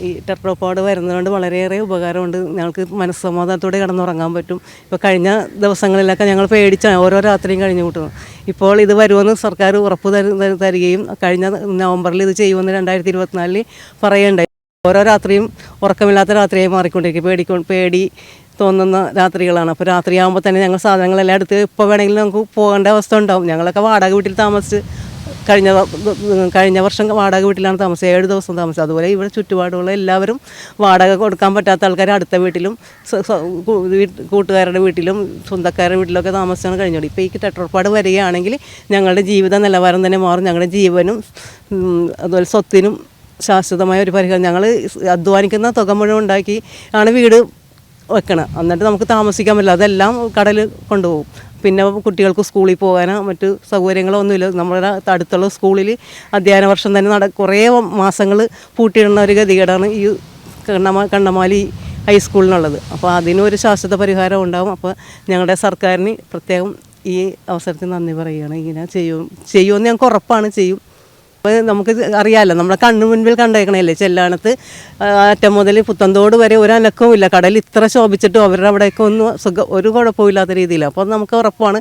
ഈ ടെട്രോപോഡ് വരുന്നതുകൊണ്ട് വളരെയേറെ ഉപകാരമുണ്ട്. ഞങ്ങൾക്ക് മനസ്സമാധാനത്തോടെ കിടന്നുറങ്ങാൻ പറ്റും. ഇപ്പോൾ കഴിഞ്ഞ ദിവസങ്ങളിലൊക്കെ ഞങ്ങൾ പേടിച്ചാണ് ഓരോ രാത്രിയും കഴിഞ്ഞു കൂട്ടുന്നത് ഇപ്പോൾ ഇത് വരുമെന്ന് സർക്കാർ ഉറപ്പ് തരു തരു- തരികയും കഴിഞ്ഞ നവംബറിൽ ഇത് ചെയ്യുമെന്ന് രണ്ടായിരത്തി ഇരുപത്തിനാലിൽ പറയുണ്ടായി ഓരോ രാത്രിയും ഉറക്കമില്ലാത്ത രാത്രിയായി മാറിക്കൊണ്ടിരിക്കും. പേടിക്കൊ പേടി തോന്നുന്ന രാത്രികളാണ്. അപ്പോൾ രാത്രിയാകുമ്പോൾ തന്നെ ഞങ്ങൾ സാധനങ്ങളെല്ലാം എടുത്ത് ഇപ്പോൾ വേണമെങ്കിലും നമുക്ക് പോകേണ്ട അവസ്ഥ ഉണ്ടാവും. ഞങ്ങളൊക്കെ വാടക വീട്ടിൽ താമസിച്ച് കഴിഞ്ഞ കഴിഞ്ഞ വർഷം വാടക വീട്ടിലാണ് താമസിച്ചത്. ഏഴ് ദിവസം താമസിച്ചത്. അതുപോലെ ഇവിടെ ചുറ്റുപാടുള്ള എല്ലാവരും വാടക കൊടുക്കാൻ പറ്റാത്ത ആൾക്കാർ അടുത്ത വീട്ടിലും കൂട്ടുകാരുടെ വീട്ടിലും സ്വന്തക്കാരുടെ വീട്ടിലൊക്കെ താമസിച്ചാണ് കഴിഞ്ഞോളൂ ഇപ്പോൾ ഈ ടെട്രോപ്പാട് വരികയാണെങ്കിൽ ഞങ്ങളുടെ ജീവിത നിലവാരം തന്നെ മാറും. ഞങ്ങളുടെ ജീവനും അതുപോലെ സ്വത്തിനും ശാശ്വതമായ ഒരു പരിഹാരം. ഞങ്ങൾ അധ്വാനിക്കുന്ന തുക മുഴുവൻ ഉണ്ടാക്കി ആണ് വീട് വെക്കണം. എന്നിട്ട് നമുക്ക് താമസിക്കാൻ പറ്റില്ല. അതെല്ലാം കടൽ കൊണ്ടുപോകും. പിന്നെ കുട്ടികൾക്ക് സ്കൂളിൽ പോകാനോ മറ്റു സൗകര്യങ്ങളോ ഒന്നുമില്ല. നമ്മുടെ അടുത്തുള്ള സ്കൂളിൽ അധ്യയന വർഷം തന്നെ നട കുറേ മാസങ്ങൾ പൂട്ടിയിടുന്ന ഒരു ഗതികേടാണ് ഈ കണ്ണമാ കണ്ണമാലി ഹൈസ്കൂളിനുള്ളത് അപ്പോൾ അതിനൊരു ശാശ്വത പരിഹാരം ഉണ്ടാകും അപ്പോൾ ഞങ്ങളുടെ സർക്കാരിന് പ്രത്യേകം ഈ അവസരത്തിൽ നന്ദി പറയുകയാണ്. ഇങ്ങനെ ചെയ്യും ചെയ്യുമെന്ന് ഞങ്ങൾക്ക് ഉറപ്പാണ്. ചെയ്യും. അപ്പോൾ നമുക്ക് അറിയാമല്ലോ നമ്മുടെ കണ്ണു മുൻപിൽ കണ്ടേക്കണല്ലേ ചെല്ലാണത്ത് അറ്റം മുതൽ പുത്തന്തോട് വരെ ഒരു അനക്കവും ഇല്ല കടൽ ഇത്ര ശോഭിച്ചിട്ടും അവരുടെ അവിടെയൊക്കെ ഒന്നും സുഖം ഒരു കുഴപ്പമില്ലാത്ത രീതിയിൽ അപ്പോൾ നമുക്ക് ഉറപ്പാണ്.